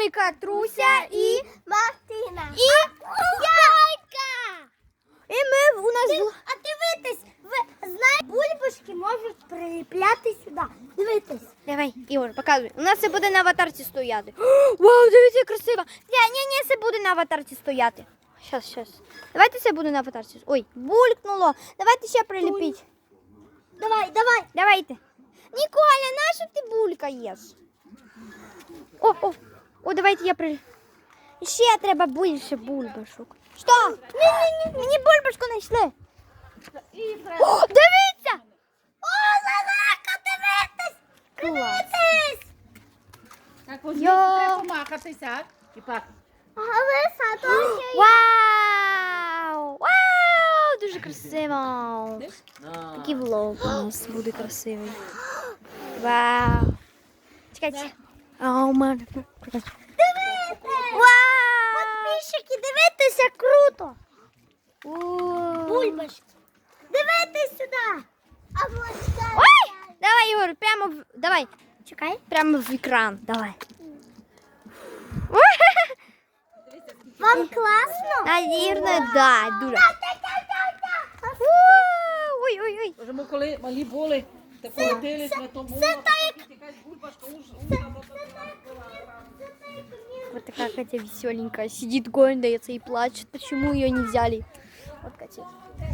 вами Катруся і Мартина. І Яйка. І ми у нас Ти- А дивитесь, ви знаєте, бульбашки можуть приліпляти сюди. Дивитесь. Давай, Ігор, показуй. У нас це буде на аватарці стояти. Вау, дивіться, красиво. Ні, ні, ні, це буде на аватарці стояти. Щас, щас. Давайте це буде на аватарці. Ой, булькнуло. Давайте ще приліпіть. Давай, давай. Давайте. Ніколя, нащо ти булькаєш? О, о, о, давайте я при. Ще треба більше бульбашок. Що? Ні, ні, ні, мені бульбашку знайшли. О, дивіться! О, лелека, дивитесь. Клас. Дивитесь. Так ось Йо. треба помахатися. І пак. Галиса, то ще Вау! Вау! Дуже красиво! Такий влог у нас буде красивий. Вау! Чекайте. А у мене. Вау! Підписчики, дивитеся, круто. Бульбашки. Дивитесь сюди. Ой! Давай, Ігор, прямо в... Давай. Чекай. Прямо в екран. Давай. Вам класно? Навірно, да, дуже. Ой, ой, ой. Може, ми коли малі були, та полетілись на тому. Катя веселенькая. Сидит гордается и плачет. Почему ее не взяли? Вот Катя.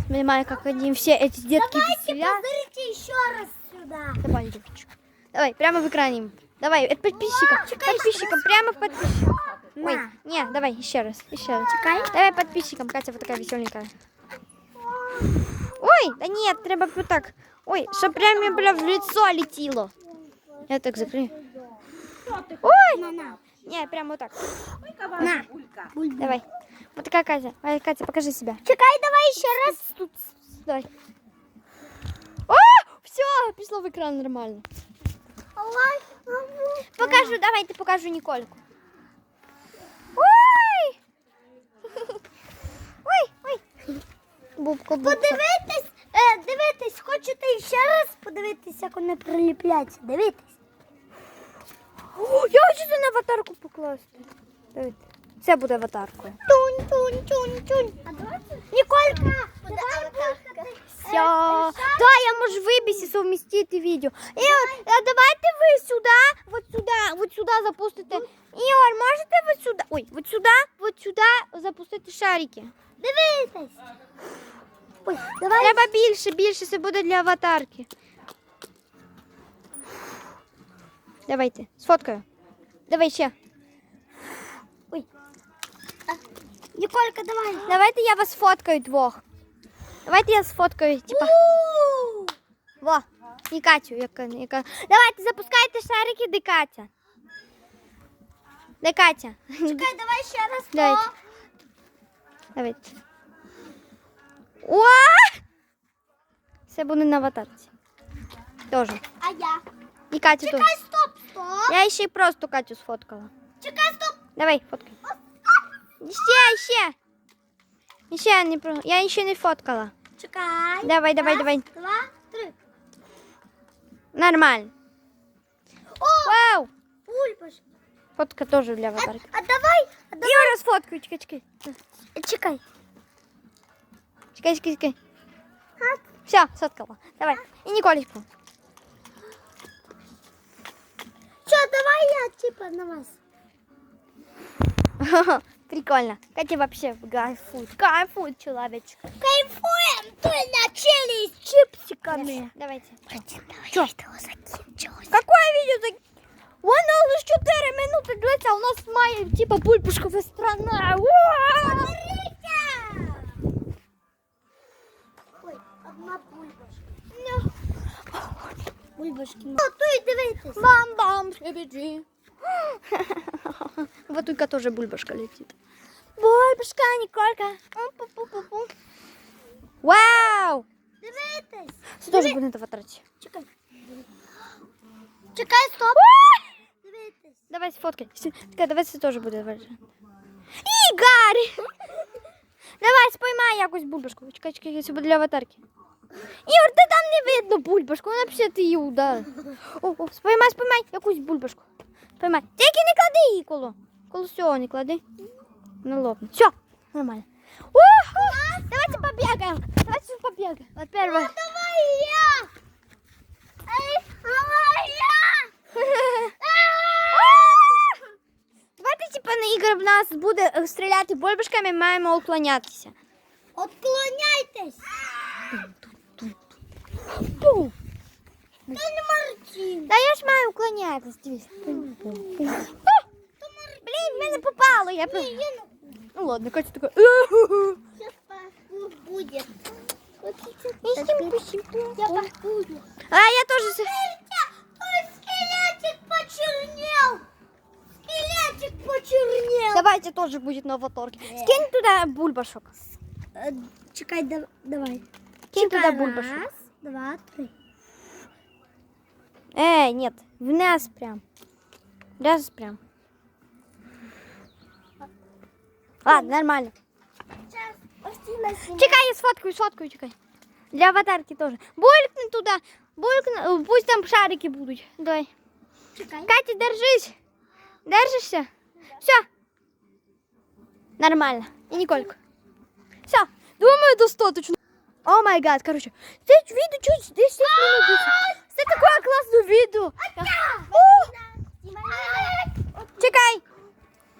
Понимаю, как они все эти детки Давайте веселят. позырите еще раз сюда. Давай, девочка. Давай, прямо в экране. Давай, это подписчикам. Подписчикам, прямо в подписчикам. Ой, На. не, давай, еще раз, еще раз. Чекай. Давай подписчикам, Катя вот такая веселенькая. Ой, да нет, треба вот так. Ой, что прямо, бля, в лицо летело. Я так закрою. Ой. Не, прямо вот так. На. Давай. Вот такая Катя. Ой, Катя, покажи себя. Чекай, давай еще раз. Тут, давай. О, все, пришло в экран нормально. Покажу, давай, ты покажу Никольку. Ой! Ой, ой. Бубка, бубка. Подивитись, е, дивитись, хочете ще раз подивитись, як вони приліпляться. Дивитись. О, я хочу це на аватарку покласти. Дивіться. Це буде аватаркою. Тунь, тунь, тунь, тунь. А давайте. Ніколька, давай. Все. Да, я можу вибіси совмістити відео. Ігор, а давайте ви сюди, вот сюди, вот сюди запустите. Ігор, можете вот сюди, ой, вот сюди, вот сюди запустити шарики. Дивитись. Ой, давай. Треба більше, більше, це буде для аватарки. Давайте, сфоткаю. Давай ще. Ніколька, давай. Давайте я вас сфоткаю двох. Давайте я сфоткаю, типа. У! Во, і Катю, яка, яка. Давайте запускайте шарики, де Катя. Де Катя? Чекай, давай ще раз. Давайте. то. Давайте. О! Це буде на аватарці. Тоже. А я. І Катю теж. Чекай, стоп, стоп. Я ще й просто Катю сфоткала. Чекай, стоп. Давай, фоткай. Ще, ще. Ще не про. Я ще не фоткала. Чекай. Давай, давай, Раз, давай. Два, три. Нормально. О, Вау! бульбашки. Фотка тоже для аватарки. А давай, а давай. Я розфоткаю, чекай, чекай. Чекай. Чекай, чекай, чекай. Все, сфоткала. Давай. І Ніколечку. Що, давай я типа на вас. Прикольно. Катя вообще кайфует. Кайфует, человечек. Кайфуем, то начали с чипсиками. Давайте. Что? Видео закінчилось. Какое видео? за- Воно лише 4 минути длиться, а у нас має типа бульбашкова страна. Уа! Ой, одна бульбашка. Бульбашки. О, тут дивитись. Бам-бам, шибиджи. Вот только тоже бульбашка летит. Бульбашка, Николька. Пу-пу-пу-пу. Вау! Дивитись. Це теж буде на аватарці. Чекай. Чекай, стоп. Дивитись. Давай сфоткай. Сі- Чекай, давай це теж буде. давай. Ігор! Давай споймай якусь бульбашку. Чекай, чекай, це буде для аватарки. Ігор, та там не видно бульбашку, після ти її ударила. О, о, споймай, споймай якусь бульбашку. Споймай. Тільки не клади її коло. Коло колосо не клади. Не лопне. Все, нормально. Уху! Давайте побегаем. Давайте побегаем. Во-первых. Давай я! Эй, давай я! Давайте, типа, на ігри в нас буде стріляти бульбашками, маємо уклонятися. Отклоняйтесь! Не! Та я ж маю уклонятися, дивись. А! Блін, в мене попало. Я... про- Ну ладно, Катя така. «Уху». Сейчас будет. Я. А я тоже... скелетик почернел! Скелетик почернел! Давайте тоже будет на аватарке. Скинь туда бульбашок. Чекай, да- давай. Кинь туда бульбашок. Два, три. Эй, нет, вниз прям. Вниз прям. Ладно, нормально. Чекай, я сфоткаю, сфоткаю, чекай. Для аватарки тоже. Булькни туда. Булькни, э, пусть там шарики будут. Давай. Чекай. Катя, держись. Держишься? Все. Нормально. И Николька. Все. Думаю, достаточно. О май гад, короче. Ты видео чуть 10 минут. Это такое классное видео. О, Чекай.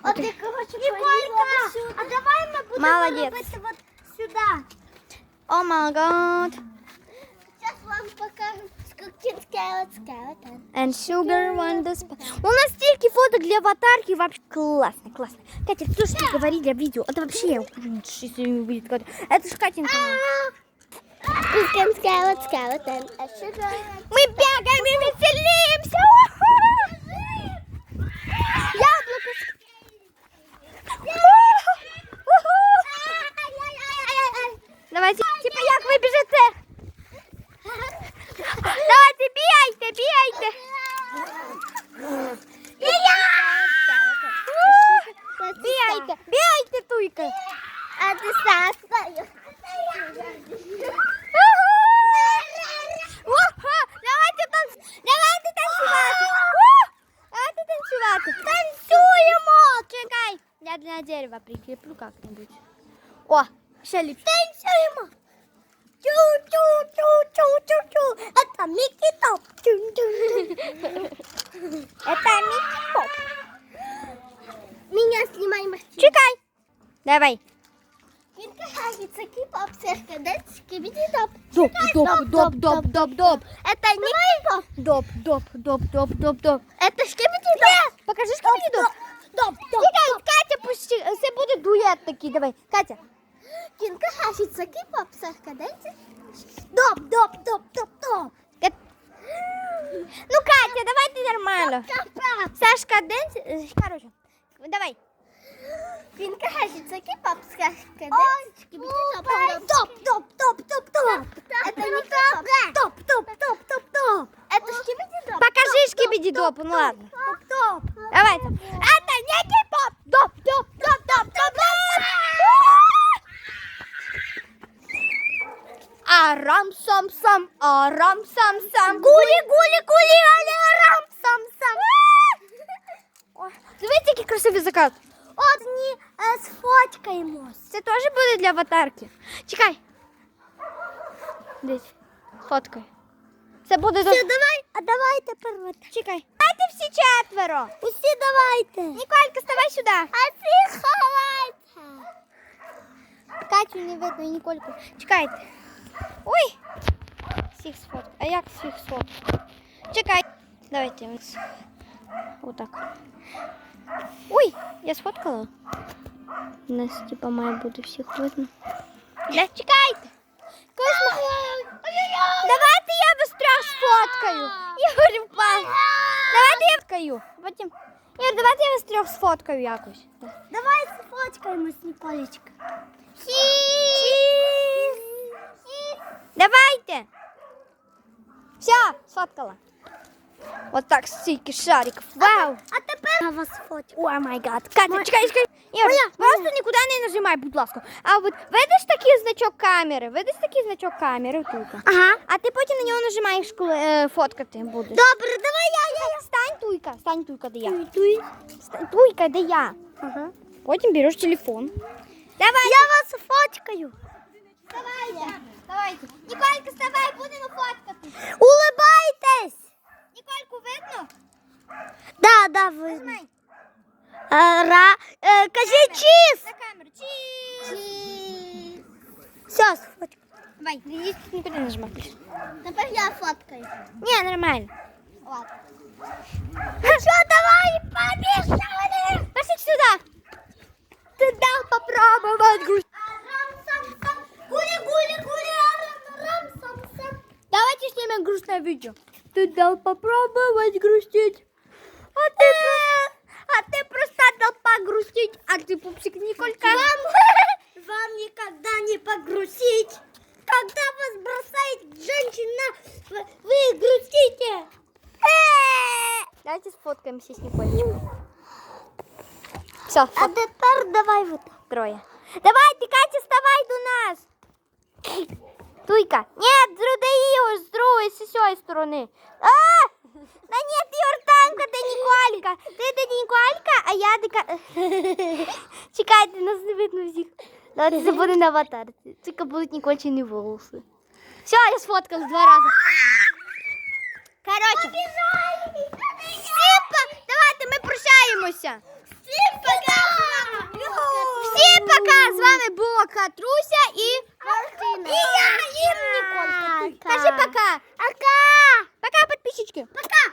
А ты, короче, Николька, а давай мы будем Молодец. вот сюда. О май гад. Сейчас вам покажу. And sugar one the sp- У нас стільки фоток для аватарки. Вообще классно, классно. Катя, ты тоже что говори для видео. Это вообще, если не. Это же Please can scout, scout, and a sugar. We back, I mean, дерева прикреплю как-нибудь. О, ще ліпше. Танцуємо. Чу-чу-чу-чу-чу-чу. Это Микки Топ. Это Микки Поп. Меня снимай, Мартин. Чекай. Давай. Вінка Хагіца, кіп-оп, серкадець, скібіді-топ. Доп, доп, доп, доп, доп, доп. Это Микки Поп. Доп, доп, доп, доп, доп, доп. Это скибіді-топ. Покажи, що мені доп. Доп, доп, Чекай, Катя, пусти. Це буде дует такий. Давай, Катя. Вінка Хагіца, кіп-оп, серкадець. Доп, доп, доп, доп, доп. Кат- Ну, Катя, давай ты нормально. Кап-кап. Сашка, Дэнс, э, короче, давай. Вінка Хагіца, кіп-оп, серкадець, скібіді-топ. Доп, доп, доп, доп, доп. Это Микки Поп. Доп, доп, доп, доп, доп. Это скибиди-доп. Покажи скибиди доп, ну ладно. Доп, доп. Давай там. Арам сам сам, арам сам сам. Гули, гули, гули, але арам сам сам. Ой, Дивіться, який красивий закат. От ні, е, сфоткаємось. Це теж буде для аватарки. Чекай. Десь. Фоткай. Це буде до... Все, давай, а давай тепер от. Чекай. Давайте всі четверо. Усі давайте. Ніколька, ставай сюди. А всі ховайте. Катю не видно і Нікольку. Чекайте. Ой. Всіх сфоткай. А як всіх сфоткати? Чекай. Давайте. ось. Отак. Ой, я сфоткала. У нас типа має бути всіх видно. Да, чекайте. Когось ма- Давайте я вас трьох сфоткаю. Ігор впав. Давайте я фоткаю. Потім. Ігор, давайте я вас трьох сфоткаю якось. Давай сфоткаємось, Ніколечка. Давайте. Все, сфоткала. Вот так стільки шариків. Вау. А тепер Я вас фотку. Ой, май гад. Катя, чекай, чекай. Ігор, просто нікуди не нажимай, будь ласка. А от видиш такий значок камери? Видиш такий значок камери тут? Ага. А ти потім на нього нажимаєш, коли е, фоткати будеш. Добре, давай я, я, я. Стань туйка, стань туйка, де я. Туй. Ста- Туйка, де я. Ага. Потім береш телефон. Давай. Я вас фоткаю. Давайте. Давайте. Ніколька, вставай, будемо фоткати. Улыбайтесь. Нікольку видно? Да, да, ви. Нажимай. Е, Ра, е, кажи чіз. На камеру. Чіз. Все, сфоткаю. Давай, не нікуди не нажимай. Тепер я фоткаю. Ні, нормально. Ладно. Ну що, давай, побіжали. Пошли сюда. Туда попробовать грусть. Снимем грустное видео. Ты дал попробовать грустить. А ты, а ты просто дал погрустить. А ты, пупсик, Николька. Вам, вам никогда не погрузить. Когда вас бросает женщина, вы- грустите. Давайте сфоткаемся с Николечкой. Все, А тепер давай вот трое. Давай, ты, Катя, вставай до нас. Туйка. Нет, с другой, с другой, с той стороны. А! Да нет, ты Ортанка, ты Ніколька. Ти де Ніколька, а я дека... Чекайте, нас не видно всіх. Давайте це буде на аватарці. Тільки будуть Нікольчині волоси. Все, я сфоткала два рази. Короче. Всім па... Давайте ми прощаємося. Всем пока! Всім пока! З вами була Катруся і... Мартина. І я, і Ніколька. Кажи пока. Пока! Пока, подписчики. Пока!